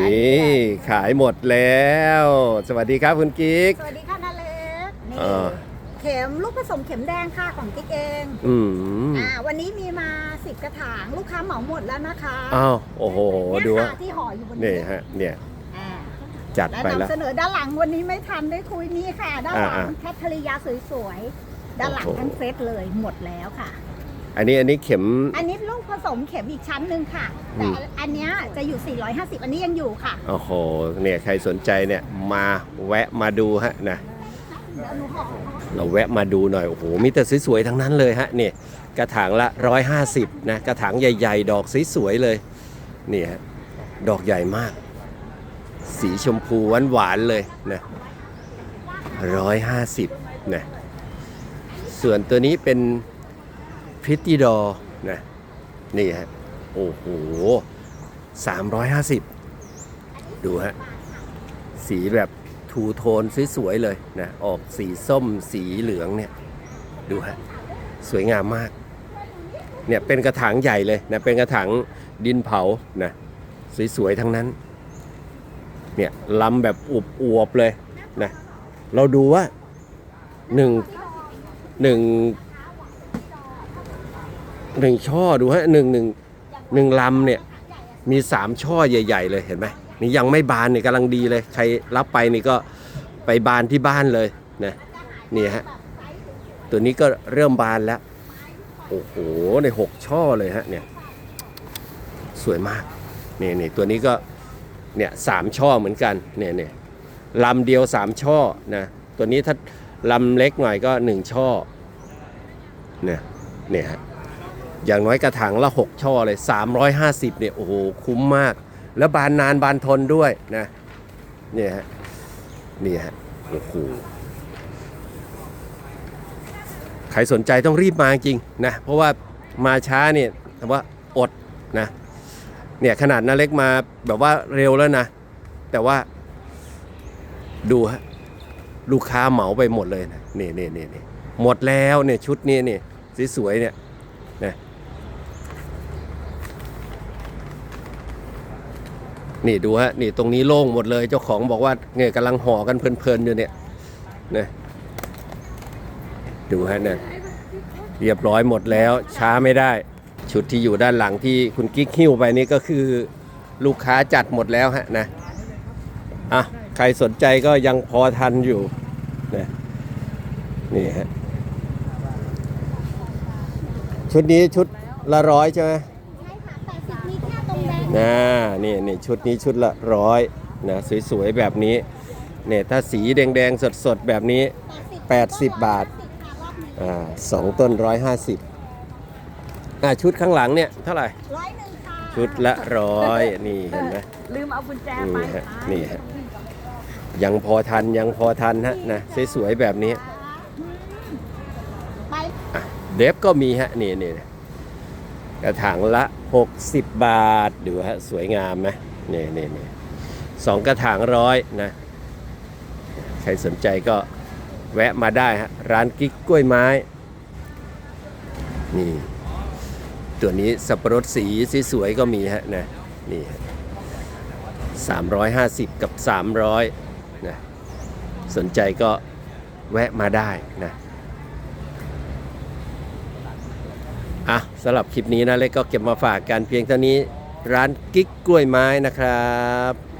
นี่ขายหมดแล้ว สวัสดีครับคุณกิ๊ก สวัสดีค่ะนาเล็กนี่อ่า เข็มลูกผสมเข็มแดงค่ะของกิ๊กเองอืมอ่าวันนี้มีมาสิบกระถางลูกค้าเหมาหมดแล้วนะคะอ้าวโอ้โหดูเนี่ยว่าค่ะที่ห่ออยู่บนนี่นี้ฮะเนี่ยอ่าจัดและไปแล้วนำเสนอด้านหลังวันนี้ไม่ทันได้คุยนี่ค่ะ ด้านหลังอ่าแคทเธอรียาสวยๆด้านหลังโอ้โห ทั้งเซตเลยหมดแล้วค่ะ อันนี้อันนี้เข็ม อันนี้ลูก ผสมเข็มอีกชั้นหนึ่งค่ะอืแต่มอันเนี้ยจะอยู่ 450 อันนี้ยังอยู่ค่ะ โอ้โห เนี่ยใครสนใจเนี่ยมาแวะมาดูฮะนะเดี๋ยวหนูห่อเราแวะมาดูหน่อย โอ้โห มีแต่สวยๆ ทั้งนั้นเลยฮะเนี่ยกระถางละ 150 นะ กระถางใหญ่ๆ ดอกสวยๆ เลย นี่ฮะ ดอกใหญ่มาก สีชมพูหวานๆ เลยนะ 150 นะ ส่วนตัวนี้เป็นพริตตี้ดอนะ นี่ฮะ โอ้โห350ดูฮะ สีแบบทูโทนสวยๆเลยนะ ออกสีส้มสีเหลืองเนี่ย ดูฮะ สวยงามมาก เนี่ยเป็นกระถางใหญ่เลยนะ เป็นกระถางดินเผานะ สวยๆทั้งนั้น เนี่ยลำแบบอวบอวบๆเลยนะ เราดูว่าหนึ่งหนึ่ง หนึ่งช่อดูฮะหนึ่งหนึ่งหนึ่งลำเนี่ยมีสามช่อใหญ่ ๆ เลยเห็นไหมนี่ยังไม่บานเนี่ยกำลังดีเลย ใครรับไปนี่ก็ไปบานที่บ้านเลยนะนี่ฮะตัวนี้ก็เริ่มบานแล้ว โอ้โหในหกช่อเลยฮะเนี่ยสวยมากนี่นี่ตัวนี้ก็เนี่ยสามช่อเหมือนกันเนี่ยเนี่ยลำเดียวสามช่อนะตัวนี้ถ้าลำเล็กหน่อยก็หนึ่งช่อเนี่ยเนี่ยฮะ อย่างน้อยกระถางละ 6 ช่อเลย 350เนี่ยโอ้โหคุ้มมาก แล้วบานนานบานทนด้วยนะเนี่ยฮะนี่ฮะโอ้โหใครสนใจต้องรีบมาจริงนะเพราะว่ามาช้าเนี่ยแต่ว่าอดนะเนี่ยขนาดนาเล็กมาแบบว่าเร็วแล้วนะ แต่ว่าดูฮะลูกค้าเหมาไปหมดเลยนะนี่นี่นี่นี่หมดแล้วเนี่ยชุดนี้เนี่ยสวยๆเนี่ย นี่ดูฮะนี่ตรงนี้โล่งหมดเลย เจ้าของบอกว่าเนี่ยกำลังห่อกันเพลินๆอยู่เนี่ยนะดูฮะเนี่ยเรียบร้อยหมดแล้วช้าไม่ได้ ชุดที่อยู่ด้านหลังที่คุณกิ๊กหิ้วไปนี่ก็คือลูกค้าจัดหมดแล้วฮะนะอะใครสนใจก็ยังพอทันอยู่นะนี่ฮะชุดนี้ชุดละร้อยใช่ไหม ใช่ค่ะ80มีแค่ตรงแดง นะนี่นี่ชุดนี้ชุดละร้อยนะสวยๆแบบนี้เนี่ยถ้าสีแดงๆสดๆแบบนี้ 80 บาทอ่าสองต้นร้อยห้าสิบอ่าชุดข้างหลังเนี่ยเท่าไหร่ร้อยหนึ่งค่ะชุดละร้อยนี่เห็นไหมลืมเอากุญแจไปนี่ฮะนี่ฮะยังพอทันยังพอทันฮะนะสวยๆแบบนี้ไปอะเดฟก็มีฮะนี่นี่กระถางละ 60 บาท ดูฮะ สวยงามนะนี่นี่นี่สองกระถางร้อยนะ ใครสนใจก็แวะมาได้ฮะ ร้านกิ๊กกล้วยไม้ นี่ ตัวนี้สับปะรดสีสีสวยก็มีฮะนะ นี่ฮะ350กับ300นะ สนใจก็แวะมาได้นะ อะสำหรับคลิปนี้นะเล็กก็เก็บมาฝากกันเพียงเท่านี้ร้านกิ๊กกล้วยไม้นะครับ